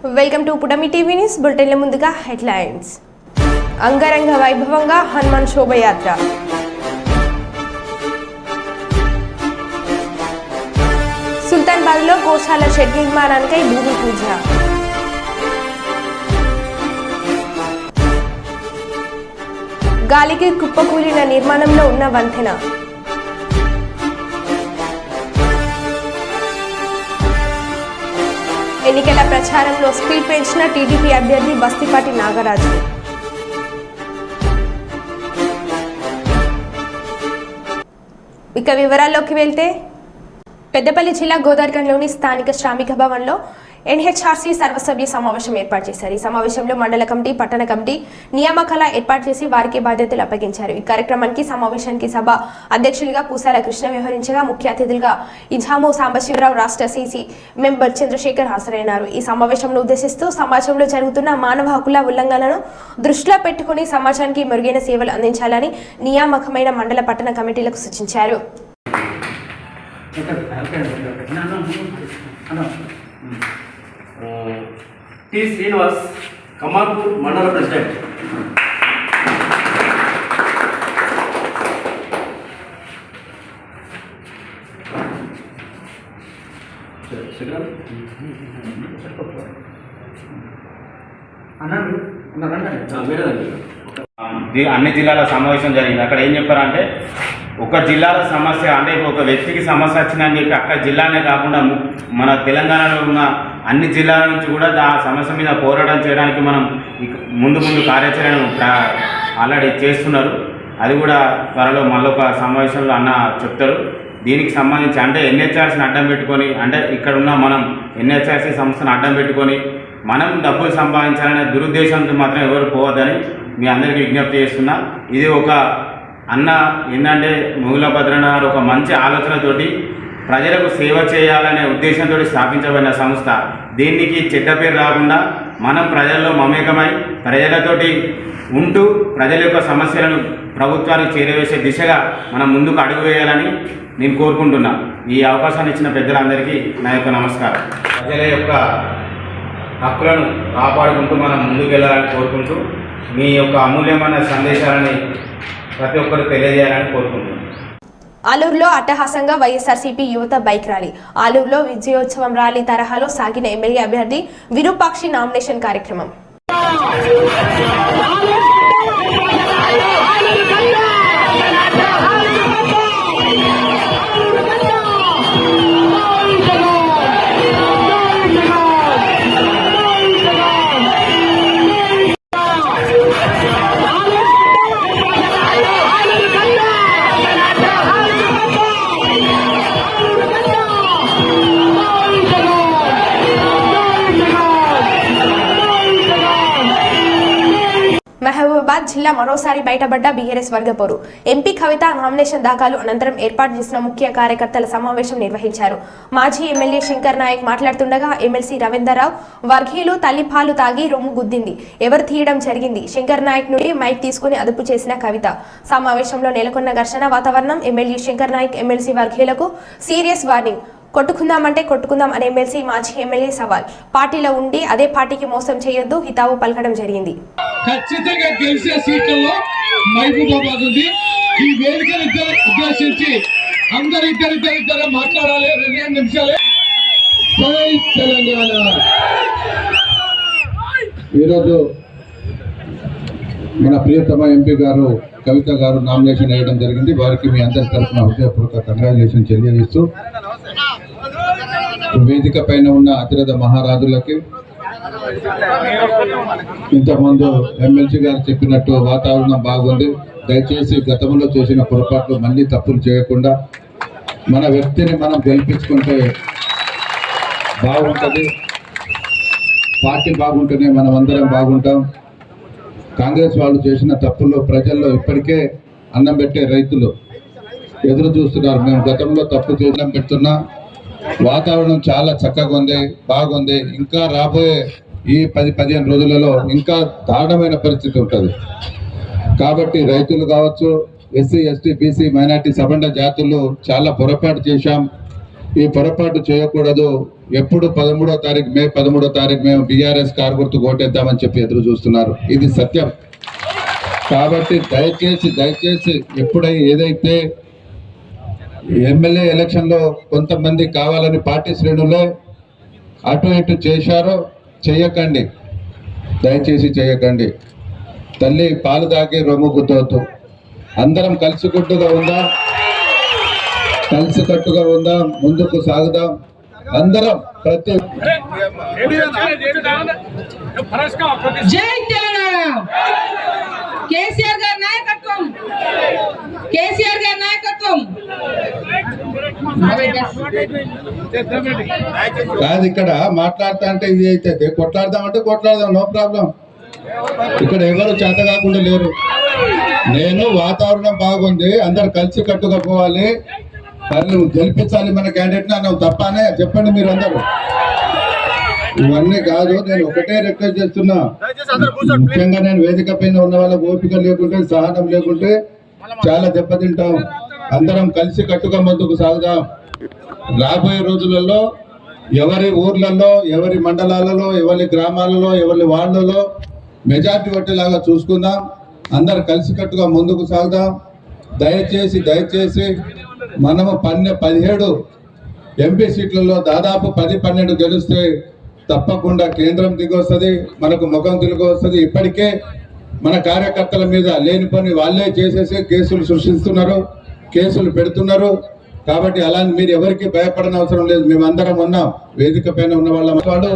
Welcome to పుటమి TV news బులెటిన్ల ముందుగా హెడ్లైన్స్ అంగరంగ వైభవంగా హనుమాన్ శోభయాత్ర సుల్తాన్బాద్లో గోశాల షెడ్ నిర్మాణానికై భూమి పూజ గాలికి కుప్పకూలిన నిర్మాణంలో ఉన్న వంతెన ఎన్నికల ప్రచారంలో స్పీడ్ పెంచిన టీడీపీ అభ్యర్థి బస్తిపాటి నాగరాజు. ఇక వివరాల్లోకి వెళ్తే పెద్దపల్లి జిల్లా గోదావరికంలోని స్థానిక శ్రామిక భవన్లో ఎన్హెచ్ఆర్సీ సర్వసభ్య సమావేశం ఏర్పాటు చేశారు. ఈ సమావేశంలో మండల కమిటీ పట్టణ కమిటీ నియామకాల ఏర్పాటు చేసి వారికి బాధ్యతలు అప్పగించారు. ఈ కార్యక్రమానికి సమావేశానికి సభ అధ్యక్షులుగా పూసాల కృష్ణ వ్యవహరించగా ముఖ్య అతిథులుగా ఇజాము సాంబశివరావు రాష్ట్ర సీసీ మెంబర్ చంద్రశేఖర్ హాజరైనారు ఈ సమావేశంను ఉద్దేశిస్తూ సమాజంలో జరుగుతున్న మానవ హక్కుల ఉల్లంఘనలను దృష్టిలో పెట్టుకుని సమాజానికి మెరుగైన సేవలు అందించాలని నియామకమైన మండల పట్టణ కమిటీలకు సూచించారు. టి శ్రీనివాస్ కమాల్పూర్ మండల ప్రెసిడెంట్. అన్ని జిల్లాల సమావేశం జరిగింది. అక్కడ ఏం చెప్పారంటే ఒక జిల్లాల సమస్య అంటే ఇప్పుడు ఒక వ్యక్తికి సమస్య వచ్చిందని చెప్పి అక్కడ జిల్లానే కాకుండా మన తెలంగాణలో ఉన్న అన్ని జిల్లాల నుంచి కూడా ఆ సమస్య మీద పోరాటం చేయడానికి మనం ముందు ముందు కార్యాచరణను ఆల్రెడీ చేస్తున్నారు. అది కూడా త్వరలో మళ్ళొక సమావేశంలో అన్న చెప్తారు. దీనికి సంబంధించి అంటే ఎన్హెచ్ఆర్సీని అడ్డం పెట్టుకొని అంటే ఇక్కడ ఉన్న మనం ఎన్హెచ్ఆర్సీ సంస్థను అడ్డం పెట్టుకొని మనం డబ్బులు సంపాదించాలనే దురుద్దేశంతో మాత్రం ఎవరు పోవద్దని మీ అందరికీ విజ్ఞప్తి చేస్తున్నా. ఇది ఒక అన్న ఏంటంటే మూల భద్రణ ఒక మంచి ఆలోచనతోటి ప్రజలకు సేవ చేయాలనే ఉద్దేశంతో స్థాపించబడిన సంస్థ. దీనికి చెడ్డ పేరు రాకుండా మనం ప్రజల్లో మమేకమై ప్రజలతోటి ఉంటూ ప్రజల యొక్క సమస్యలను ప్రభుత్వానికి చేరవేసే దిశగా మనం ముందుకు అడుగు వేయాలని నేను కోరుకుంటున్నా. ఈ అవకాశాన్ని ఇచ్చిన పెద్దలందరికీ నా యొక్క నమస్కారం. ప్రజల యొక్క హక్కులను కాపాడుకుంటూ మనం ముందుకు వెళ్ళాలని కోరుకుంటూ మీ యొక్క అమూల్యమైన సందేశాలని ప్రతి ఒక్కరు తెలియజేయాలని కోరుకుంటున్నాను. ఆలూరులో అట్టహాసంగా వైఎస్ఆర్సీపీ యువత బైక్ ర్యాలీ. ఆలూరులో విజయోత్సవం ర్యాలీ తరహాలో సాగిన ఎమ్మెల్యే అభ్యర్థి విరూపాక్షి నామినేషన్ కార్యక్రమం. మహబూబాబాద్ జిల్లా మరోసారి బయటపడ్డ బీఆర్ఎస్ వర్గపోరు. ఎంపీ కవిత నామినేషన్ దాఖలు అనంతరం ఏర్పాటు చేసిన ముఖ్య కార్యకర్తల సమావేశం నిర్వహించారు. మాజీ ఎమ్మెల్యే శంకర్ నాయక్ మాట్లాడుతుండగా ఎమ్మెల్సీ రవీందర్రావు వర్గీయులు తల్లిపాలు తాగి రొమ్ము గుద్దింది. ఎవరు తీయడం జరిగింది? శంకర్ నాయక్ నుండి మైక్ తీసుకుని అదుపు చేసిన కవిత. సమావేశంలో నెలకొన్న ఘర్షణ వాతావరణం ఎమ్మెల్యే శంకర్ నాయక్ ఎమ్మెల్సీ వర్గీయులకు సీరియస్ వార్నింగ్. కొట్టుకుందామంటే కొట్టుకుందాం అని ఎమ్మెల్సీ మాజీ ఎమ్మెల్యే సవాల్. పార్టీలో ఉండి అదే పార్టీకి మోసం చేయొద్దు హితావు పలకడం జరిగింది. ఖచ్చితంగా గెలిచే సీట్లలో మహబూబాబాద్ ఉంది. ఈ వేదికను ఇద్దరు ఉద్దేశించి అందరు ఇద్దరు ఇద్దరు ఇద్దరు మాట్లాడాలి. రెండు నిమిషాలే. జై తెలంగాణ. ఈరోజు మన ప్రియతమ ఎంపీ గారు కవిత గారు నామినేషన్ వేయడం జరిగింది. వారికి మీ అందరి తరఫున హృదయపూర్వక కంగ్రాచులేషన్ తెలియజేస్తూ వేదిక పైన ఉన్న అతిరథ మహారాజులకి ఇంతకుముందు ఎమ్మెల్సీ గారు చెప్పినట్టు వాతావరణం బాగుంది. దయచేసి గతంలో చేసిన పొరపాట్లు మళ్ళీ తప్పులు చేయకుండా మన వ్యక్తిని మనం గెలిపించుకుంటే బాగుంటుంది. పార్టీ బాగుంటేనే మనం అందరం బాగుంటాం. కాంగ్రెస్ వాళ్ళు చేసిన తప్పులు ప్రజల్లో ఇప్పటికే అన్నం పెట్టే రైతులు ఎదురు చూస్తున్నారు. మేము గతంలో తప్పు చేయడం పెడుతున్నా వాతావరణం చాలా చక్కగా ఉంది బాగుంది. ఇంకా రాబోయే ఈ పది పదిహేను రోజులలో ఇంకా దారుణమైన పరిస్థితి ఉంటుంది. కాబట్టి రైతులు కావచ్చు ఎస్సీ ఎస్టీ బీసీ మైనార్టీ సబండ జాతులు చాలా పొరపాటు చేశాం. ఈ పొరపాటు చేయకూడదు. ఎప్పుడు పదమూడో తారీఖు మే పదమూడో తారీఖు మేము బీఆర్ఎస్ కారు గుర్తు కోటేద్దామని చెప్పి ఎదురు చూస్తున్నారు. ఇది సత్యం. కాబట్టి దయచేసి దయచేసి ఎప్పుడై ఏదైతే ఎమ్మెల్యే ఎలక్షన్లో కొంతమంది కావాలని పార్టీ శ్రేణులే అటు ఇటు చేశారో చేయకండి దయచేసి చేయకండి తల్లి పాలు దాకి రొమ్ము గుద్దవద్దు అందరం కలిసికట్టుగా ఉందాం. కలిసికట్టుగా ఉందాం. ముందుకు సాగుదాం. అందరం ప్రతి జై తెలంగాణ కేసీఆర్ గారి నాయకత్వం కేసీఆర్ గారి నాయకత్వం. కాదు ఇక్కడ మాట్లాడతా అంటే ఇది అయితే కొట్లాడదాం అంటే కొట్లాడదాం నో ప్రాబ్లం ఇక్కడ ఎవరు చేత కాకుండా లేరు. నేను వాతావరణం బాగుంది అందరు కలిసి కట్టుగా పోవాలి. వాళ్ళు గెలిపించాలి మన క్యాండిడేట్ అన్నావు తప్పనే చెప్పండి మీరు అందరూ. ఇవన్నీ కాదు నేను ఒకటే రిక్వెస్ట్ చేస్తున్నా. ముఖ్యంగా నేను వేదిక పైన ఉన్న వాళ్ళకి ఓపిక లేకుంటే సహనం లేకుంటే చాలా దెబ్బతింటాం. అందరం కలిసి కట్టుగా ముందుకు సాగుదాం. రాబోయే రోజులలో ఎవరి ఊర్లలో ఎవరి మండలాలలో ఎవరి గ్రామాలలో ఎవరి వార్డులలో మెజార్టీ పట్టేలాగా చూసుకుందాం. అందరు కలిసికట్టుగా ముందుకు సాగుదాం. దయచేసి దయచేసి మనము పన్నె పదిహేడు ఎంపీ సీట్లలో దాదాపు పది పన్నెండు గెలిస్తే తప్పకుండా కేంద్రం దిగి వస్తుంది మనకు ముఖం తిరిగి వస్తుంది. ఇప్పటికే మన కార్యకర్తల మీద లేని పని వాళ్ళే చేసేసి కేసులు సృష్టిస్తున్నారు కేసులు పెడుతున్నారు. కాబట్టి అలా మీరు ఎవరికి భయపడని అవసరం లేదు. మేమందరం ఉన్నాం. వేదిక పైన ఉన్న వాళ్ళ వాడు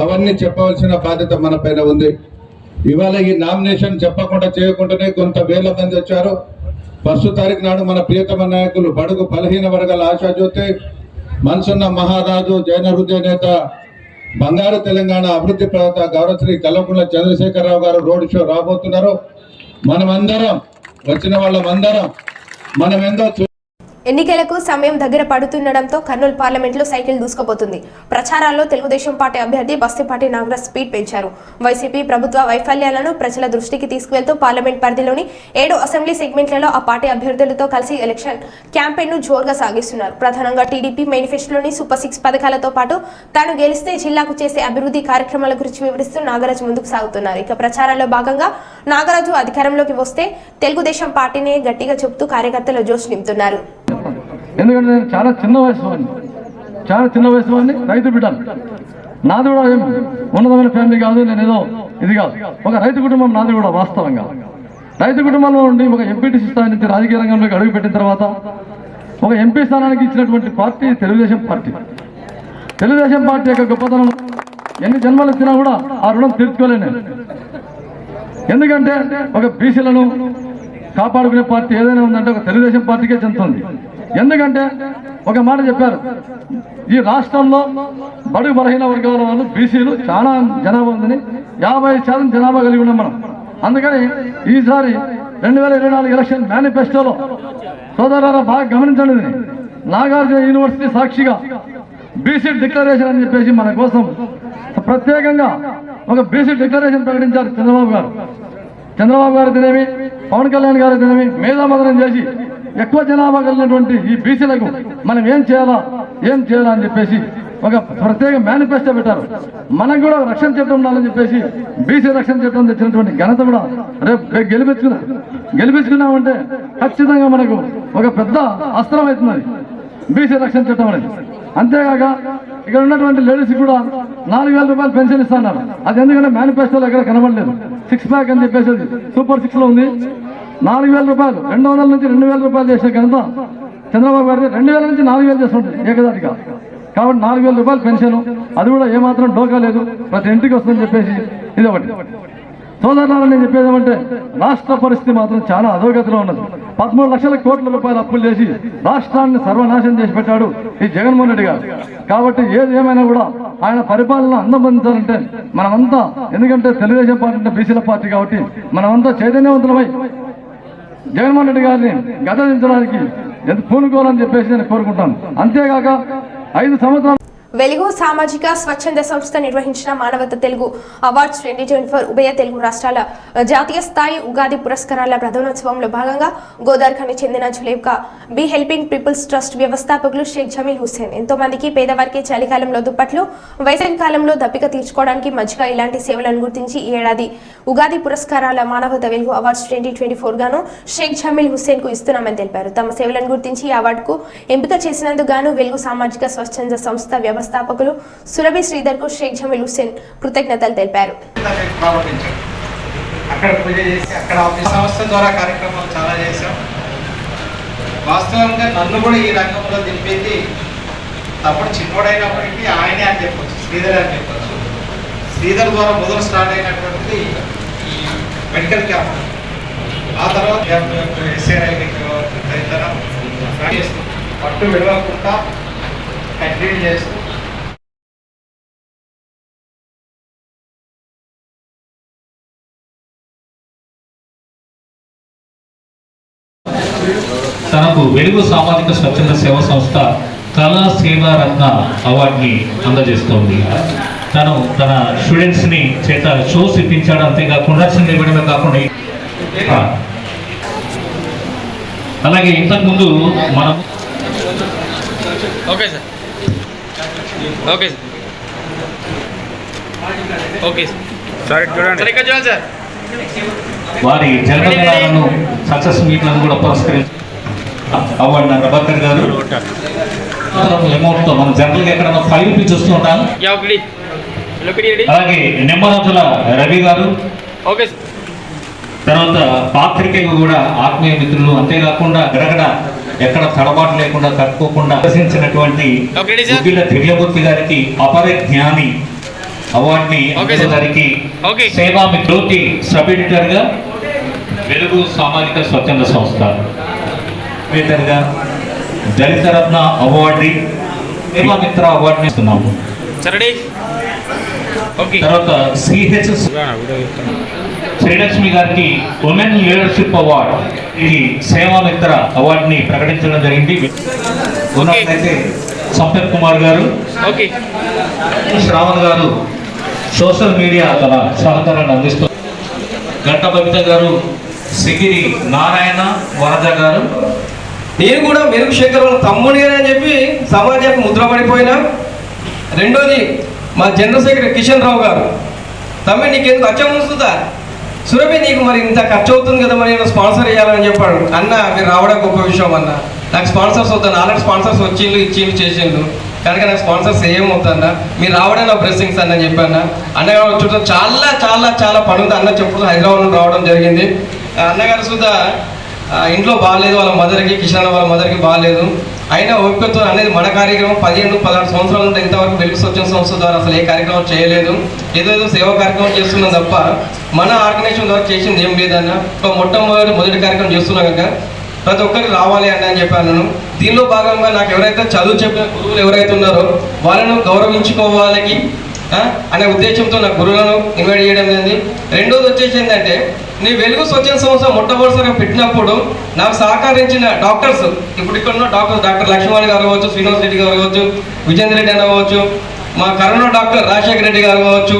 అవన్నీ చెప్పవలసిన బాధ్యత మన పైన ఉంది. ఇవాళ ఈ నామినేషన్ చెప్పకుండా చేయకుండానే కొంత వేల మంది వచ్చారు. ఫస్ట్ తారీఖు నాడు మన ప్రియతమ నాయకులు బడుగు బలహీన వర్గాల ఆశాజ్యోతి మనసున్న మహారాజు జైన హృదయ నేత బంగారు తెలంగాణ అభివృద్ధి ప్రవత గౌరవశ్రీ కల్వకుంట్ల చంద్రశేఖరరావు గారు రోడ్ షో రాబోతున్నారు. మనమందరం వచ్చిన వాళ్ళమందరం మనం చూ- ఎన్నికలకు సమయం దగ్గర పడుతుండడంతో కర్నూలు పార్లమెంట్లో సైకిల్ దూసుకుపోతుంది. ప్రచారాల్లో తెలుగుదేశం పార్టీ అభ్యర్థి బస్తిపాటి నాగరాజ్ స్పీడ్ పెంచారు. వైసీపీ ప్రభుత్వ వైఫల్యాలను ప్రజల దృష్టికి తీసుకువెళ్తూ పార్లమెంట్ పరిధిలోని ఏడు అసెంబ్లీ సెగ్మెంట్లలో ఆ పార్టీ అభ్యర్థులతో కలిసి ఎలక్షన్ క్యాంపెయిన్ను జోరుగా సాగిస్తున్నారు. ప్రధానంగా టీడీపీ మేనిఫెస్టోలోని సూపర్ సిక్స్ పథకాలతో పాటు తాను గెలిస్తే జిల్లాకు చేసే అభివృద్ధి కార్యక్రమాల గురించి వివరిస్తూ నాగరాజు ముందుకు సాగుతున్నారు. ఇక ప్రచారాల్లో భాగంగా నాగరాజు అధికారంలోకి వస్తే తెలుగుదేశం పార్టీనే గట్టిగా చెబుతూ కార్యకర్తలు జోష్ నింపుతున్నారు. ఎందుకంటే నేను చాలా చిన్న వయసు వాడిని చాలా చిన్న వయసు వాడిని రైతు బిడ్డను. నాది కూడా ఏం ఉన్నతమైన ఫ్యామిలీ కాదు నేను ఏదో ఇది కాదు. ఒక రైతు కుటుంబం నాది కూడా వాస్తవంగా. రైతు కుటుంబంలో ఉండి ఒక ఎంపీటీసీ స్థానం నుంచి రాజకీయ రంగంలోకి అడుగు పెట్టిన తర్వాత ఒక ఎంపీ స్థానానికి ఇచ్చినటువంటి party Telugu Desam party. Telugu Desam party యొక్క గొప్పతనం ఎన్ని జన్మలు ఇచ్చినా కూడా ఆ రుణం తీర్చుకోలేను నేను. ఎందుకంటే ఒక బీసీలను కాపాడుకునే పార్టీ ఏదైనా ఉందంటే ఒక తెలుగుదేశం పార్టీకే చెందుతుంది. ఎందుకంటే ఒక మాట చెప్పారు. ఈ రాష్ట్రంలో బడుగు బలహీన వర్గాల వాళ్ళు బీసీలు చాలా జనాభా ఉందని యాభై శాతం జనాభా కలిగి ఉన్నాం మనం. అందుకని ఈసారి రెండు వేల ఇరవై నాలుగు ఎలక్షన్ మేనిఫెస్టోలో సోదరారా బాగా గమనించండి నాగార్జున యూనివర్సిటీ సాక్షిగా బీసీ డిక్లరేషన్ అని చెప్పేసి మన కోసం ప్రత్యేకంగా ఒక బీసీ డిక్లరేషన్ ప్రకటించారు చంద్రబాబు గారు. చంద్రబాబు గారు తినేమి పవన్ కళ్యాణ్ గారు తినేమి మేధామదనం చేసి ఎక్కువ జనాభా కలిగినటువంటి ఈ బీసీలకు మనం ఏం చేయాలా ఏం చేయాలా అని చెప్పేసి ఒక ప్రత్యేక మేనిఫెస్టో పెట్టారు. మనకు కూడా రక్షణ చట్టం ఉండాలని చెప్పేసి బీసీ రక్షణ చట్టం తెచ్చినటువంటి ఘనత కూడా రేపు రేపు గెలిపించుకున్నాం గెలిపించుకున్నామంటే ఖచ్చితంగా మనకు ఒక పెద్ద అస్త్రం అవుతుంది బీసీ రక్షణ చట్టం అనేది. అంతేకాక ఇక్కడ ఉన్నటువంటి లేడీస్ కూడా నాలుగు వేల రూపాయలు పెన్షన్ ఇస్తున్నారు అది ఎందుకంటే మేనిఫెస్టోలో ఎక్కడ కనబడలేదు. సిక్స్ ప్యాక్ అని చెప్పేసి సూపర్ సిక్స్లో ఉంది. నాలుగు వేల రూపాయలు. రెండు వందల నుంచి రెండు వేల రూపాయలు చేసిన ఘనత చంద్రబాబు గారి రెండు వేల నుంచి నాలుగు వేలు చేస్తుంటుంది ఏకదాటిగా కాబట్టి నాలుగు వేల రూపాయలు పెన్షన్. అది కూడా ఏమాత్రం డోకా లేదు. ప్రతి ఇంటికి వస్తుందని చెప్పేసి ఇది ఒకటి సోదరులారా నేను చెప్పేది ఏమంటే రాష్ట్ర పరిస్థితి మాత్రం చాలా అధోగతిలో ఉన్నది. పదమూడు లక్షల కోట్ల రూపాయలు అప్పులు చేసి రాష్ట్రాన్ని సర్వనాశనం చేసి పెట్టాడు ఈ జగన్మోహన్ రెడ్డి గారు. కాబట్టి ఏది ఏమైనా కూడా ఆయన పరిపాలన అందబంధించాలంటే మనమంతా ఎందుకంటే తెలుగుదేశం పార్టీ అంటే బీసీల పార్టీ కాబట్టి మనమంతా చైతన్యవంతులమై జగన్మోహన్ రెడ్డి గారిని గదదించడానికి ఎంత పూనుకోవాలని చెప్పేసి నేను కోరుకుంటాను. అంతేగాక ఐదు సంవత్సరాలు వెలుగు సామాజిక స్వచ్ఛంద సంస్థ నిర్వహించిన Manavata Telugu awards twenty twenty four ఉభయ తెలుగు రాష్ట్రాల జాతీయ స్థాయి ఉగాది పురస్కారాల ప్రధానోత్సవంలో భాగంగా గోదార్ఖానికి చెందిన జులేబ్కా బి హెల్పింగ్ పీపుల్స్ ట్రస్ట్ వ్యవస్థాపకులు షేక్ జమీల్ హుస్సేన్. ఎంతో మందికి పేదవారికి చలికాలంలో దుప్పట్లు వేసవి కాలంలో దప్పిక తీర్చుకోవడానికి మంచిగా ఇలాంటి సేవలను గుర్తించి ఈ ఏడాది ఉగాది పురస్కారాల మానవత వెలుగు అవార్డ్స్ ట్వంటీ ట్వంటీ ఫోర్ గాను షేక్ జమీల్ హుస్సేన్కు ఇస్తున్నామని తెలిపారు. తమ సేవలను గుర్తించి ఈ అవార్డుకు ఎంపిక చేసినందుకు గాను వెలుగు సామాజిక స్వచ్ఛంద సంస్థ వ్యవస్థాపకులు సురభి శ్రీధర్కు షేక్ జమీల్ హుస్సేన్ కృతజ్ఞతలు తెలిపారు. అక్కడ పూజ చేసి అక్కడ ఈ సంస్థ ద్వారా కార్యక్రమాలు చాలా చేశాం. వాస్తవంగా నన్ను కూడా ఈ రంగంలో దింపింది తప్పుడు చిన్నోడైనప్పటికీ ఆయనే అని చెప్పొచ్చు శ్రీధర్ అని చెప్పొచ్చు. శ్రీధర్ ద్వారా మొదలు స్టార్ట్ అయినటువంటిది ఈ మెడికల్ క్యాంప్. ఆ తర్వాత ఎస్ఆర్ఐ తదితర పట్టు విడవకుండా కంటిన్యూ చేస్తూ తనకు వెలుగు సామాజిక స్వచ్ఛంద సేవా సంస్థ కళా సేవా రత్న అవార్డుని అందజేస్తోంది. తను తన స్టూడెంట్స్ని చేత షోస్ ఇప్పించాడు. అంతేకాకుండా చిన్న ఇవ్వడమే కాకుండా అలాగే ఇంతకుముందు మనం okay sir. Okay sir. Okay sir. చూడండి. ఇక్కడ చూడండి సార్. వారి జన్మదినాలను సక్సెస్ మీట్లను కూడా పురస్కరించి అవార్డు ప్రభాకర్ గారు అమౌంట్తో మనం జనరల్గా ఎక్కడన్నా ఫైవ్ రూపీస్ చూస్తూ ఉంటాం. అలాగే నిమ్మరాజుల రవి గారు. ఓకే తర్వాత పాత్రికేయులు కూడా ఆత్మీయ మిత్రులు అంతేకాకుండా గడగడ ఎక్కడ తడబాటు లేకుండా కట్టుకోకుండా ప్రదర్శించినటువంటి. ఉగ్గిల దివ్యమూర్తి గారికి అపర జ్ఞాని అవార్డుని. గారికి. సేవా మిత్రులకి సబ్ ఎడిటర్గా వెలుగు సామాజిక స్వచ్ఛంద సంస్థ. ఎడిటర్గా దళిత రత్న అవార్డు మిత్ర అవార్డుని ఇస్తున్నాము. తర్వాత సిహెచ్ శ్రీలక్ష్మి గారికి ఉమెన్ లీడర్షిప్ అవార్డ్. ఇది సేవామిత్ర అవార్డుని ప్రకటించడం జరిగింది. ఉన్నట్లయితే సంపత్ కుమార్ గారు ఓకే. శ్రావణ్ గారు సోషల్ మీడియా తన సహకారాన్ని అందిస్తూ గంట బబిత గారు సిగిరి నారాయణ వరద గారు నేను కూడా మెరుగు శేఖర్ వాళ్ళ తమ్ముడి అని చెప్పి సమాజానికి ముద్రపడిపోయినా రెండోది మా జనరల్ సెక్రటరీ కిషన్ రావు గారు. తమ్మి నీకెందుకు అచ్చం వస్తుందా? సురభి నీకు మరి ఇంత ఖర్చు అవుతుంది కదా మరి నేను స్పాన్సర్ చేయాలని చెప్పాడు. అన్న మీరు రావడం గొప్ప విషయం అన్న. నాకు స్పాన్సర్స్ వద్దాను ఆల్రెడీ స్పాన్సర్స్ వచ్చిండ్రు ఇచ్చిండు చేసిండ్రు. కనుక నాకు స్పాన్సర్స్ ఏం అవుతుందన్న మీరు రావడం నా బ్లెస్సింగ్స్ అన్న చెప్పాను అన్నగారు చూడటం చాలా చాలా చాలా పని ఉంది. అన్న చెప్పుడు హైదరాబాద్ నుండి రావడం జరిగింది. అన్నగారు సుధా ఇంట్లో బాగాలేదు వాళ్ళ మదర్కి కిషన్ వాళ్ళ మదర్కి బాగాలేదు. అయినా ఓపికతో అనేది మన కార్యక్రమం పదిహేను పదహారు సంవత్సరాల నుండి ఇంతవరకు వెలుగు స్వచ్ఛంద సంస్థ ద్వారా అసలు ఏ కార్యక్రమం చేయలేదు. ఏదేదో సేవా కార్యక్రమం చేస్తున్నాం తప్ప మన ఆర్గనైజేషన్ ద్వారా చేసింది ఏం లేదన్న ఒక మొట్టమొదటి మొదటి కార్యక్రమం చేస్తున్నాం కనుక ప్రతి ఒక్కరికి రావాలి అని అని చెప్పాను. దీనిలో భాగంగా నాకు ఎవరైతే చదువు చెప్పిన గురువులు ఎవరైతే ఉన్నారో వాళ్ళను గౌరవించుకోవాలని అనే ఉద్దేశంతో నా గురువులను ఇన్వైట్ చేయడం జరిగింది. రెండోది వచ్చేసి ఏంటంటే నీ వెలుగు స్వచ్ఛంద సంస్థ మొట్టమొదటిసారిగా పెట్టినప్పుడు నాకు సహకరించిన డాక్టర్స్ ఇప్పుడు ఇక్కడ ఉన్న డాక్టర్స్ డాక్టర్ లక్ష్మణ్ గారు కావచ్చు శ్రీనివాస్ రెడ్డి గారు కావచ్చు విజేంద్ర రెడ్డి అని కావచ్చు మా కరోనా డాక్టర్ రాజశేఖర రెడ్డి గారు కావచ్చు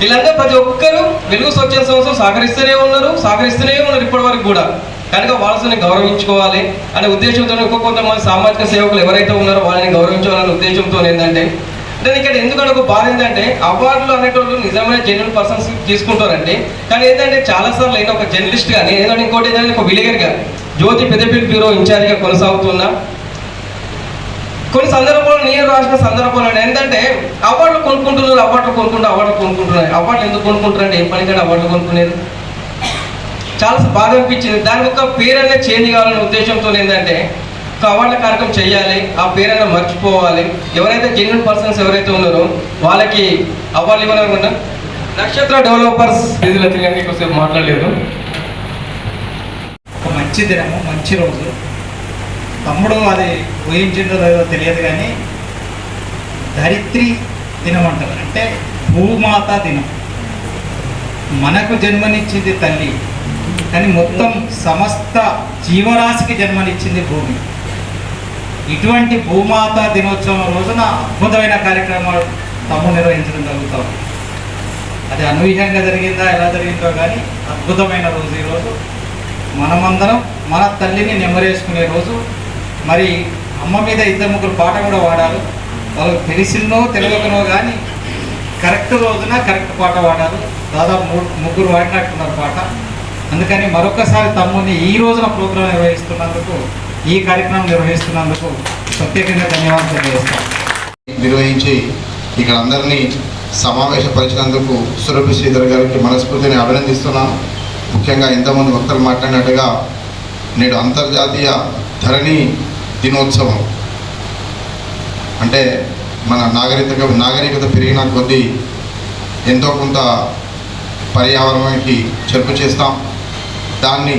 వీళ్ళందరూ ప్రతి ఒక్కరూ వెలుగు స్వచ్ఛంద సంస్థ సహకరిస్తూనే ఉన్నారు సహకరిస్తూనే ఉన్నారు ఇప్పటి వరకు కూడా. కనుక వాళ్ళని గౌరవించుకోవాలి అనే ఉద్దేశంతో ఇంకో కొంతమంది సామాజిక సేవకులు ఎవరైతే ఉన్నారో వాళ్ళని గౌరవించాలనే ఉద్దేశంతో ఏంటంటే నేను ఇక్కడ ఎందుకంటే ఒక బాధ ఏంటంటే అవార్డులు అనేటోళ్ళు నిజమైన జెన్యున్ పర్సన్స్ తీసుకుంటారండి. కానీ ఏంటంటే చాలా సార్లు నేను ఒక జర్నలిస్ట్ కానీ నేను ఇంకోటి ఏంటంటే ఒక విలేగర్ జ్యోతి పెద్దపల్లి బ్యూరో ఇన్ఛార్జిగా కొనసాగుతున్నా. కొన్ని సందర్భాలు నేను రాసిన సందర్భాలు ఏంటంటే అవార్డులు కొనుక్కుంటున్నారు అవార్డులు కొనుక్కుంటూ అవార్డులు కొనుక్కుంటున్నారు. అవార్డులు ఎందుకు కొనుక్కుంటారండి ఏం పని కానీ అవార్డులు కొనుక్కునేది. చాలా బాధ అనిపించింది. దానికి ఒక పేరు అనేది చేంజ్ కావాలనే ఉద్దేశంతో ఏంటంటే ఒక అవార్డుల కార్యక్రమం చేయాలి ఆ పేరైనా మర్చిపోవాలి. ఎవరైతే జెన్యున్ పర్సన్స్ ఎవరైతే ఉన్నారో వాళ్ళకి అవార్డులు ఇవ్వాలనుకున్నా నక్షత్ర డెవలపర్స్ నిధుల తిరిగి మాట్లాడలేదు. ఒక మంచి దినము మంచి రోజు. తమ్ముడు అది ఊహించిందో లేదో తెలియదు కానీ ధరిత్రి దినం అంటారు. అంటే భూమాత దినం. మనకు జన్మనిచ్చింది తల్లి కానీ మొత్తం సమస్త జీవరాశికి జన్మనిచ్చింది భూమి. ఇటువంటి భూమాత దినోత్సవం రోజున అద్భుతమైన కార్యక్రమాలు తమ్ము నిర్వహించడం జరుగుతాం అది అనూహ్యంగా జరిగిందా ఎలా జరిగిందో కానీ అద్భుతమైన రోజు ఈరోజు మనమందరం మన తల్లిని నెమరేసుకునే రోజు. మరి అమ్మ మీద ఇద్దరు ముగ్గురు పాట కూడా వాడారు వాళ్ళకి తెలిసిందో తెలియకనో కానీ కరెక్ట్ రోజున కరెక్ట్ పాట వాడారు దాదాపు మూడు ముగ్గురు వాడినట్టున్నారు పాట. అందుకని మరొకసారి తమ్ముని ఈ రోజున ప్రోగ్రాం నిర్వహిస్తున్నందుకు ఈ కార్యక్రమం నిర్వహిస్తున్నందుకు ప్రత్యేకంగా ధన్యవాదాలు తెలియజేస్తాను నిర్వహించి ఇక్కడ అందరినీ సమావేశపరిచినందుకు సురభి శ్రీధర్ గారికి మనస్ఫూర్తిని అభినందిస్తున్నాను. ముఖ్యంగా ఇంతమంది వక్తలు మాట్లాడినట్టుగా నేడు అంతర్జాతీయ ధరణి దినోత్సవం. అంటే మన నాగరికత నాగరికత పెరిగిన కొద్దీ ఎంతో కొంత పర్యావరణానికి చెరుపు చేస్తాం. దాన్ని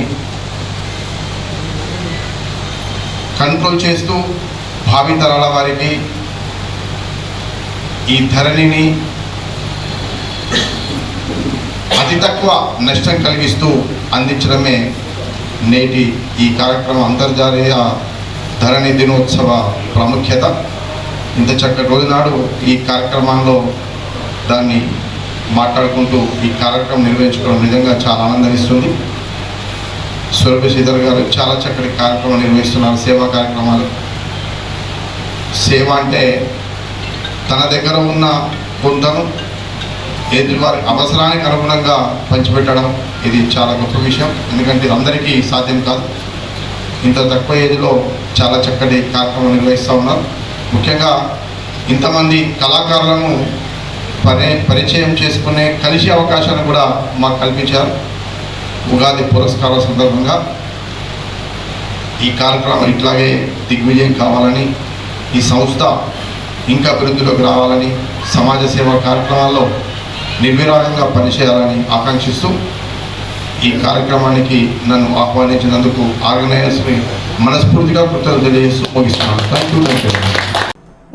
కంట్రోల్ చేస్తూ భావితరాల వారికి ఈ ధరణిని అతి తక్కువ నష్టం కలిగిస్తూ అందించడమే నేటి ఈ కార్యక్రమం అంతర్జాతీయ ధరణి దినోత్సవ ప్రాముఖ్యత. ఇంత చక్కటి రోజునాడు ఈ కార్యక్రమంలో దాన్ని మాట్లాడుకుంటూ ఈ కార్యక్రమం నిర్వహించుకోవడం నిజంగా చాలా ఆనందమిస్తుంది సురభి శ్రీధర్ గారు చాలా చక్కటి కార్యక్రమం నిర్వహిస్తున్నారు సేవా కార్యక్రమాలు. సేవ అంటే తన దగ్గర ఉన్న కొంతను ఎదుటివారి అవసరానికి అనుగుణంగా పంచిపెట్టడం ఇది చాలా గొప్ప విషయం. ఎందుకంటే ఇది అందరికీ సాధ్యం కాదు. ఇంత తక్కువ ఏజ్లో చాలా చక్కటి కార్యక్రమం నిర్వహిస్తూ ఉన్నారు. ముఖ్యంగా ఇంతమంది కళాకారులను పరి పరిచయం చేసుకునే కలిసి అవకాశాన్ని కూడా మాకు కల్పించారు. ఉగాది పురస్కారాల సందర్భంగా ఈ కార్యక్రమం ఇట్లాగే దిగ్విజయం కావాలని ఈ సంస్థ ఇంకా అభివృద్ధిలోకి రావాలని సమాజ సేవా కార్యక్రమాల్లో నిర్విరాగంగా పనిచేయాలని ఆకాంక్షిస్తూ ఈ కార్యక్రమానికి నన్ను ఆహ్వానించినందుకు ఆర్గనైజర్స్ని మనస్ఫూర్తిగా కృతజ్ఞతలు తెలియజేస్తూ ముగిస్తున్నాను. థ్యాంక్ యూ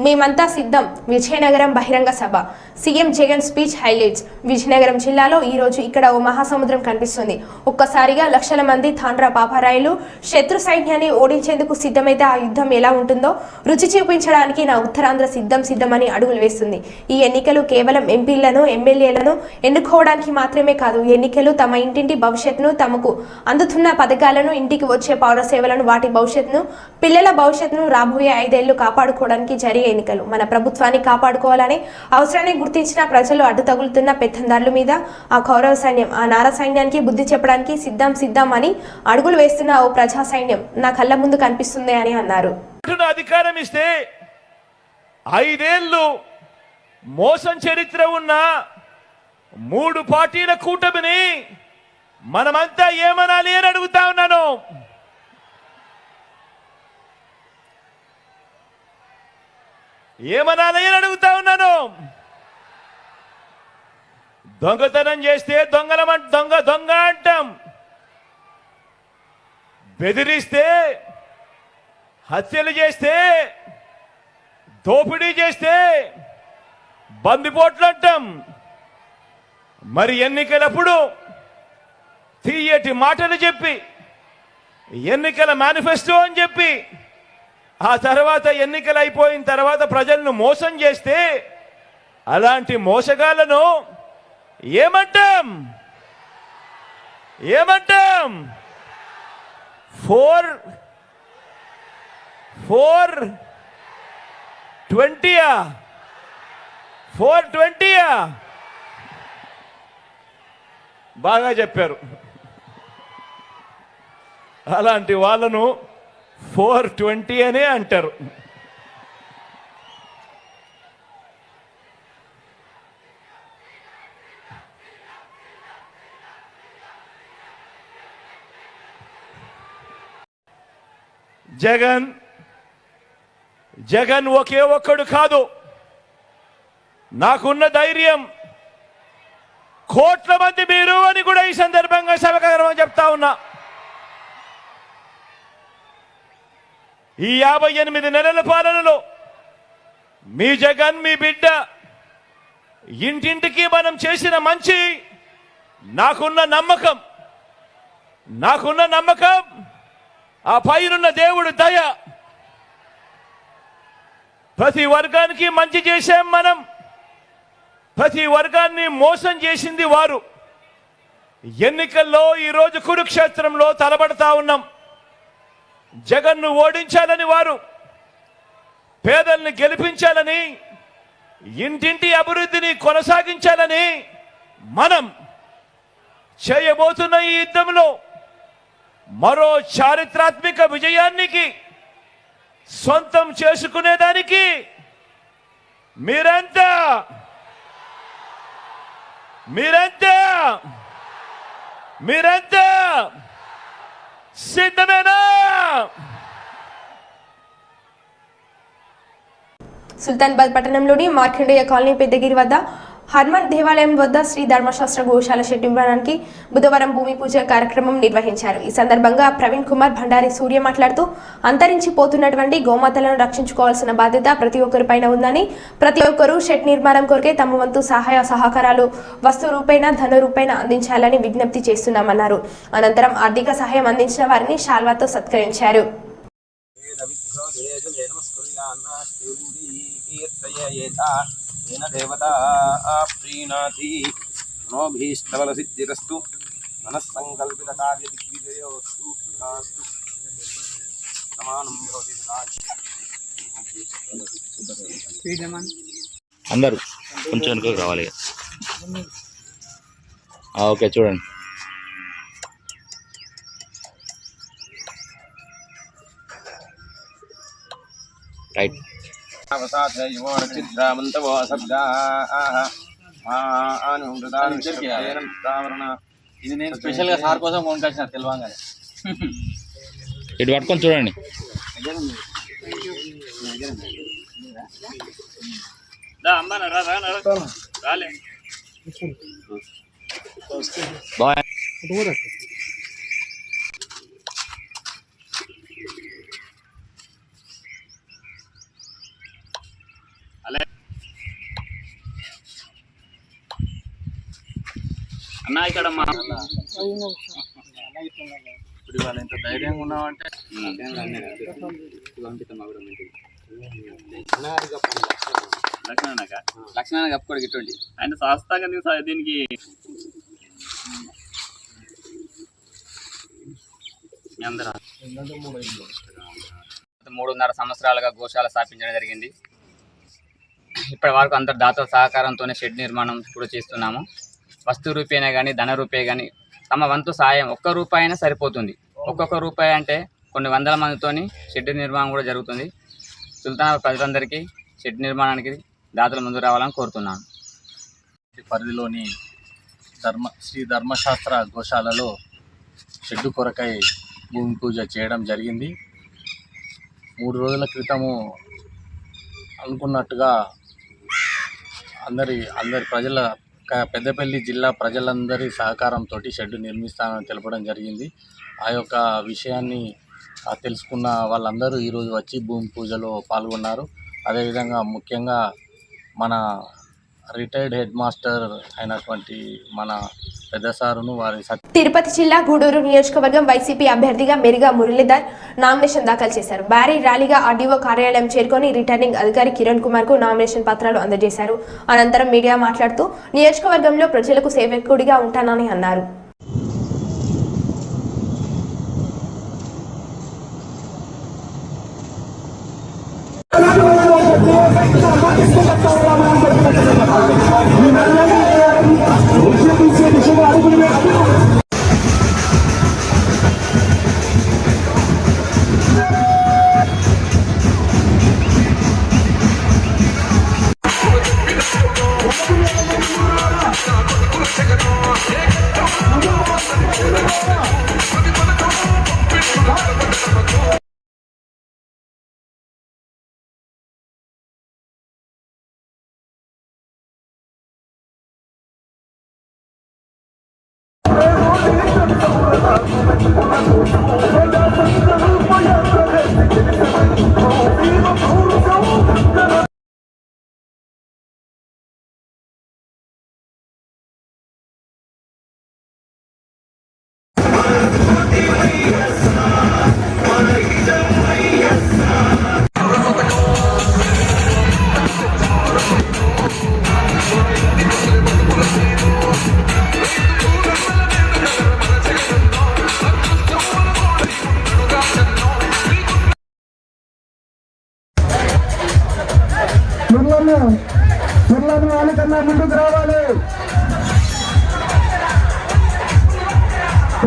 మేమంతా సిద్ధం. విజయనగరం బహిరంగ సభ. CM Jagan speech highlights. Vizianagaram జిల్లాలో ఈ రోజు ఇక్కడ ఓ మహాసముద్రం కనిపిస్తుంది. ఒక్కసారిగా లక్షల మంది తాండ్ర పాపారాయులు శత్రు సైన్యాన్ని ఓడించేందుకు సిద్ధమైతే ఆ యుద్ధం ఎలా ఉంటుందో రుచి చూపించడానికి నా ఉత్తరాంధ్ర సిద్ధం సిద్ధమని అడుగులు వేస్తుంది. ఈ ఎన్నికలు కేవలం ఎంపీలను ఎమ్మెల్యేలను ఎన్నుకోవడానికి మాత్రమే కాదు ఎన్నికలు తమ ఇంటింటి భవిష్యత్తును తమకు అందుతున్న పథకాలను ఇంటికి వచ్చే పౌర సేవలను వాటి భవిష్యత్తును పిల్లల భవిష్యత్తును రాబోయే ఐదేళ్ళు కాపాడుకోవడానికి జరిగే ఎన్నికలు. మన ప్రభుత్వాన్ని కాపాడుకోవాలని అవసరాన్ని గుర్తించిన ప్రజలు అడ్డు తగులుతున్న పెత్తందారుల మీద ఆ కౌరవ సైన్యం ఆ నార సైన్యానికి బుద్ధి చెప్పడానికి సిద్ధం సిద్ధం అని అడుగులు వేస్తున్న ఓ ప్రజా సైన్యం నా కళ్ళ ముందు కనిపిస్తుంది అని అన్నారు. అధికారం ఇస్తే ఐదేళ్ళు మోసం చరిత్ర ఉన్న మూడు పార్టీల కూటమిని మనమంతా ఏమనాలి అని అడుగుతా ఉన్నాను. ఏమనాలి అని అడుగుతా ఉన్నాను. దొంగతనం చేస్తే దొంగలం దొంగ దొంగ అంటాం. బెదిరిస్తే హత్యలు చేస్తే దోపిడీ చేస్తే బందిపోట్లు అంటాం. మరి ఎన్నికలప్పుడు తీయటి మాటలు చెప్పి ఎన్నికల మేనిఫెస్టో అని చెప్పి ఆ తర్వాత ఎన్నికలు అయిపోయిన తర్వాత ప్రజలను మోసం చేస్తే అలాంటి మోసగాలను ఏమంటాం? ఏమంటాం? ఫోర్ ఫోర్ ట్వంటీయా? ఫోర్ ట్వంటీయా? బాగా చెప్పారు. అలాంటి వాళ్ళను ఫోర్ ట్వంటీ అనే అంటారు. జగన్ జగన్ ఒకే ఒక్కడు కాదు. నాకున్న ధైర్యం కోట్ల మంది మీరు అని కూడా ఈ సందర్భంగా సభకరం చెప్తా ఉన్నా. ఈ యాభై ఎనిమిది నెలల పాలనలో మీ జగన్ మీ బిడ్డ ఇంటింటికి మనం చేసిన మంచి నాకున్న నమ్మకం నాకున్న నమ్మకం ఆ పైనున్న దేవుడు దయ. ప్రతి వర్గానికి మంచి చేశాం మనం. ప్రతి వర్గాన్ని మోసం చేసింది వారు. ఎన్నికల్లో ఈరోజు కురుక్షేత్రంలో తలబడతా ఉన్నాం. జగన్ను ఓడించాలని వారు పేదల్ని గెలిపించాలని ఇంటింటి అభివృద్ధిని కొనసాగించాలని మనం చేయబోతున్న ఈ యుద్ధంలో మరో చారిత్రాత్మక విజయానికి సొంతం చేసుకునేదానికి మీరంతా? మీరంతా? మీరంతా? సిద్ధమేనా? సుల్తాన్బాద్ పట్టణంలోని మార్కండేయ కాలనీ పెద్దగిరి వద్ద హనుమాన్ దేవాలయం వద్ద శ్రీ ధర్మశాస్త్ర గోశాల షెడ్ బుధవారం భూమి పూజ కార్యక్రమం నిర్వహించారు. ఈ సందర్భంగా ప్రవీణ్ కుమార్ భండారి సూర్య మాట్లాడుతూ అంతరించిపోతున్నటువంటి గోమాతలను రక్షించుకోవాల్సిన బాధ్యత ప్రతి ఒక్కరిపైన ఉందని ప్రతి ఒక్కరూ షెడ్ నిర్మాణం కొరకే తమ వంతు సహాయ సహకారాలు వస్తు రూపేణ ధన రూపేణ అందించాలని విజ్ఞప్తి చేస్తున్నామన్నారు. అనంతరం ఆర్థిక సహాయం అందించిన వారిని శాల్వాతో సత్కరించారు. దేవత ప్రీణాతి మనోభీష్టబల సిద్ధిరస్తు మనస్సంకల్పిత కార్య దిగ్విజయోస్తు. అందరూ కొంచెం రావాలి ఇక. ఆ, ఓకే చూడండి రైట్ అవసాధ్యమోరచిద్రామంతవో శబ్దాః ఇది నేను స్పెషల్గా సార్ కోసం కొనుకొచ్చిన తెలివంగానే. ఇటు పట్టుకొని చూడండి. బాయ్. అన్న ఇక్కడ మా ఇప్పుడు ఇవాళ ఇంత ధైర్యంగా ఉన్నామంటే లక్షణ కప్పుకోడు ఇటువంటి ఆయన శాస్త్రంగా దీనికి- దీనికి మూడున్నర సంవత్సరాలుగా గోశాల స్థాపించడం జరిగింది. ఇప్పటి వరకు అందరు దాతల సహకారంతోనే షెడ్ నిర్మాణం కూడా చేస్తున్నాము. వస్తు రూపేనే కానీ ధన రూపే కానీ తమ వంతు సాయం ఒక్క రూపాయి అయినా సరిపోతుంది. ఒక్కొక్క రూపాయి అంటే కొన్ని వందల మందితోని షెడ్ నిర్మాణం కూడా జరుగుతుంది. సుల్తాన్ ప్రజలందరికీ షెడ్ నిర్మాణానికి దాతలు ముందు రావాలని కోరుతున్నాను. పరిధిలోని ధర్మ శ్రీ ధర్మశాస్త్ర గోశాలలో షెడ్డు కొరకై భూమి పూజ చేయడం జరిగింది. మూడు రోజుల క్రితము అనుకున్నట్టుగా అందరి అందరి ప్రజల పెద్దపల్లి జిల్లా ప్రజలందరి సహకారంతో షెడ్డు నిర్మిస్తానని తెలపడం జరిగింది. ఆ యొక్క విషయాన్ని తెలుసుకున్న వాళ్ళందరూ ఈరోజు వచ్చి భూమి పూజలో పాల్గొన్నారు. అదేవిధంగా ముఖ్యంగా మన రిటైర్డ్ హెడ్ మాస్టర్ అయినటువంటి మన తిరుపతి జిల్లా గూడూరు నియోజకవర్గం వైసీపీ అభ్యర్థిగా మెరిగా మురళీధర్ నామినేషన్ దాఖలు చేశారు. భారీ ర్యాలీగా ఆర్డీఓ కార్యాలయం చేరుకొని రిటర్నింగ్ అధికారి కిరణ్ కుమార్కు నామినేషన్ పత్రాలు అందజేశారు. అనంతరం మీడియా మాట్లాడుతూ నియోజకవర్గంలో ప్రజలకు సేవకుడిగా ఉంటానని అన్నారు.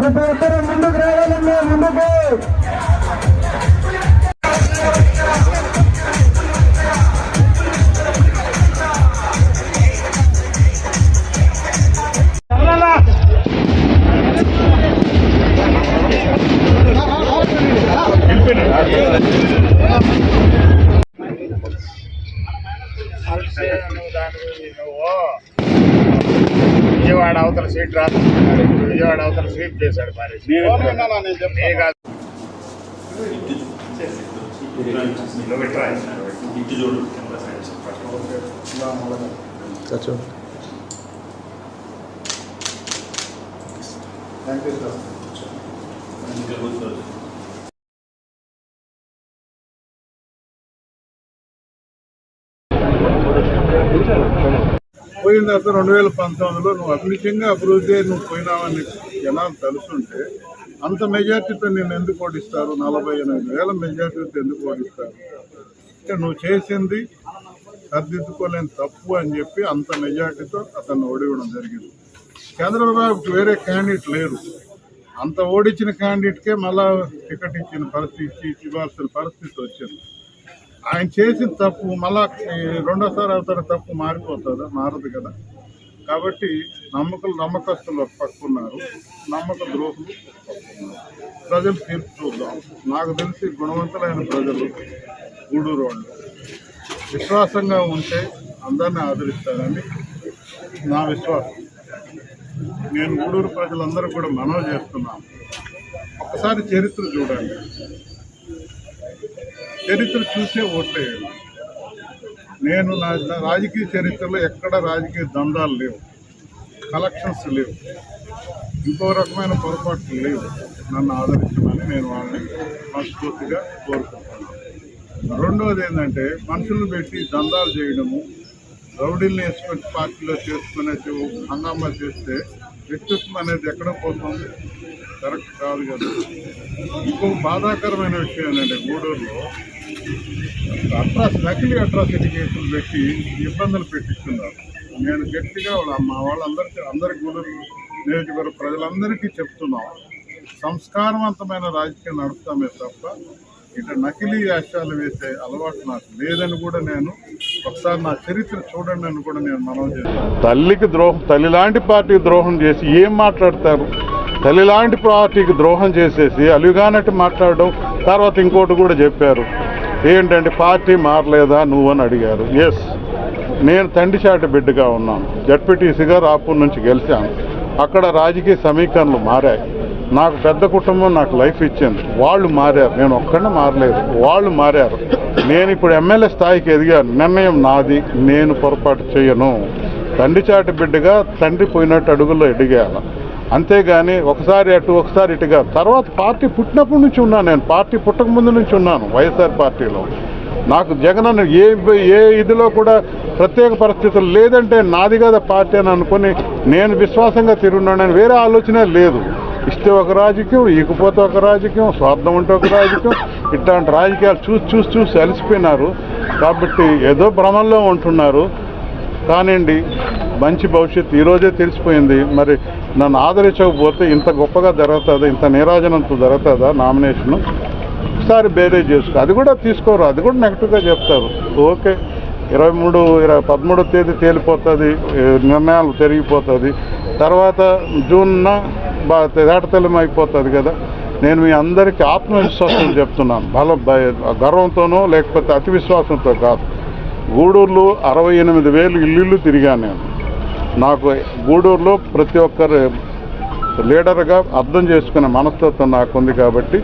ప్రతి ఒక్కరూ ముందుకు రావాలన్నా ముందుకు విజయవాడ అవతల సీట్ రాదు. విజయవాడ అవతల సీట్ చేశాడు మరి నీ కాదు. పోయిన తర్వాత రెండు వేల పంతొమ్మిదిలో నువ్వు అభివృద్ధిగా అభివృద్ధి నువ్వు పోయినావని జనాలు తెలుసుంటే అంత మెజార్టీతో నేను ఎందుకు ఓడిస్తారు? నలభై ఎనిమిది వేల మెజార్టీతో ఎందుకు ఓడిస్తారు? అంటే నువ్వు చేసింది సర్దిద్దుకోలేని తప్పు అని చెప్పి అంత మెజార్టీతో అతన్ని ఓడివ్వడం జరిగింది. చంద్రబాబుకి వేరే క్యాండిడేట్ లేరు. అంత ఓడించిన క్యాండిడేట్కే మళ్ళా టికెట్ ఇచ్చిన పరిస్థితి ఇచ్చి ఇవ్వాల్సిన పరిస్థితి వచ్చింది. ఆయన చేసిన తప్పు మళ్ళా రెండోసారి అవుతారు తప్పు మారిపోతుందా? మారదు కదా. కాబట్టి నమ్మకం నమ్మకస్తులు ఒక పక్క ఉన్నారు. నమ్మక ద్రోహులు ప్రజలు తీర్పు చూద్దాం. నాకు తెలిసి గుణవంతులైన ప్రజలు గూడూరు వాళ్ళు. విశ్వాసంగా ఉంటే అందరినీ ఆదరిస్తారని నా విశ్వాసం. నేను గూడూరు ప్రజలందరూ కూడా మనవి చేస్తున్నాను. ఒకసారి చరిత్ర చూడండి. చరిత్ర చూసే ఓట్లేయాలి నేను నా రాజకీయ చరిత్రలో ఎక్కడ రాజకీయ దందాలు లేవు. కలెక్షన్స్ లేవు. ఇంకో రకమైన పొరపాట్లు లేవు. నన్ను ఆదరించమని నేను వాళ్ళని మనస్ఫూర్తిగా కోరుకుంటున్నాను. రెండవది ఏంటంటే మనుషులను పెట్టి దందాలు చేయడము రౌడీల్ని వేసుకొని పార్టీలో చేసుకునే హంగామా చేస్తే వ్యక్తిత్వం అనేది ఎక్కడ పోతుంది? కరెక్ట్ కాదు కదా. ఇంకో బాధాకరమైన విషయం ఏంటంటే గూడూరులో అట్రాస్ నకిలీ అట్రాసిటీ కేసులు పెట్టి ఇబ్బందులు పెట్టిస్తున్నారు. నేను గట్టిగా మా వాళ్ళందరికీ అందరి గూడూరు నియోజకవర్గ ప్రజలందరికీ చెప్తున్నాం. సంస్కారవంతమైన రాజకీయం నడుపుతామే తప్ప ఇట నకిలీ వేషాలు వేసే అలవాటు నాకు లేదని కూడా నేను ఒకసారి నా చరిత్ర చూడండి అని కూడా నేను మనం చేస్తాను. తల్లికి ద్రోహం తల్లి లాంటి పార్టీకి ద్రోహం చేసి ఏం మాట్లాడతారు? తల్లి లాంటి పార్టీకి ద్రోహం చేసేసి అలుగానట్టు మాట్లాడడం తర్వాత ఇంకోటి కూడా చెప్పారు. ఏంటంటే పార్టీ మారలేదా నువ్వు అని అడిగారు. ఎస్ నేను తండ్రిచాటి బిడ్డగా ఉన్నాను. జడ్పీటీసీగా రాపూర్ నుంచి గెలిచాను. అక్కడ రాజకీయ సమీకరణలు మారాయి. నాకు పెద్ద కుటుంబం నాకు లైఫ్ ఇచ్చింది. వాళ్ళు మారారు. నేను ఒక్కడిని మారలేదు. వాళ్ళు మారారు. నేను ఇప్పుడు ఎమ్మెల్యే స్థాయికి ఎదిగాను. నిర్ణయం నాది. నేను పొరపాటు చేయను. తండ్రి చాటి బిడ్డగా తండ్రి పోయినట్టు అడుగుల్లో ఎడిగాను అంతేగాని ఒకసారి అటు ఒకసారి ఇటుగా. తర్వాత పార్టీ పుట్టినప్పటి నుంచి ఉన్నాను నేను. పార్టీ పుట్టక ముందు నుంచి ఉన్నాను వైఎస్ఆర్ పార్టీలో. నాకు జగన్ అన్న ఏ ఏ ఇదిలో కూడా ప్రత్యేక పరిస్థితులు లేదంటే నాది కదా పార్టీ అని అనుకుని నేను విశ్వాసంగా తిరుగున్నాను వేరే ఆలోచన లేదు. ఇస్తే ఒక రాజకీయం ఈకపోతే ఒక రాజకీయం స్వార్థం ఉంటే ఒక రాజకీయం ఇట్లాంటి రాజకీయాలు చూసి చూసి చూసి అలసిపోయినారు. కాబట్టి ఏదో భ్రమంలో ఉంటున్నారు. కానివ్వండి మంచి భవిష్యత్తు. ఈరోజే తెలిసిపోయింది. మరి నన్ను ఆదరించకపోతే ఇంత గొప్పగా జరుగుతుందా ఇంత నీరాజనంతో జరుగుతుందా నామినేషను? ఒకసారి బేరేజ్ చేసుకో. అది కూడా తీసుకోరు? అది కూడా నెగిటివ్గా చెప్తారు. ఓకే. ఇరవై మూడు ఇరవై పదమూడో తేదీ తేలిపోతుంది. నిర్ణయాలు పెరిగిపోతుంది. తర్వాత జూన్న బా తేటతెల్లం అయిపోతుంది కదా. నేను మీ అందరికీ ఆత్మవిశ్వాసం చెప్తున్నాను. బల భయ- గర్వంతోనో లేకపోతే అతి విశ్వాసంతో కాదు. గూడూరులో అరవై ఎనిమిది వేలు ఇల్లు తిరిగాను నేను. నాకు గూడూరులో ప్రతి ఒక్కరు లీడర్గా అర్థం చేసుకునే మనస్తత్వం నాకు ఉంది కాబట్టి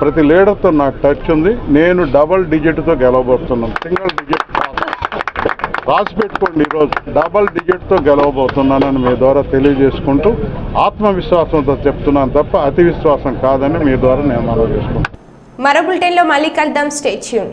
ప్రతి లీడర్తో నాకు టచ్ ఉంది. నేను డబల్ డిజిట్తో గెలవబోతున్నాను. సింగిల్ డిజిట్ రాసి పెట్టుకోండి ఈరోజు. డబల్ డిజిట్తో గెలవబోతున్నానని మీ ద్వారా తెలియజేసుకుంటూ ఆత్మవిశ్వాసంతో చెప్తున్నాను తప్ప అతి విశ్వాసం కాదని మీ ద్వారా నేను మనవి చేసుకుంటాను మరో బులెటిన్లో మళ్ళీ కలుద్దాం. స్టేచ్యూన్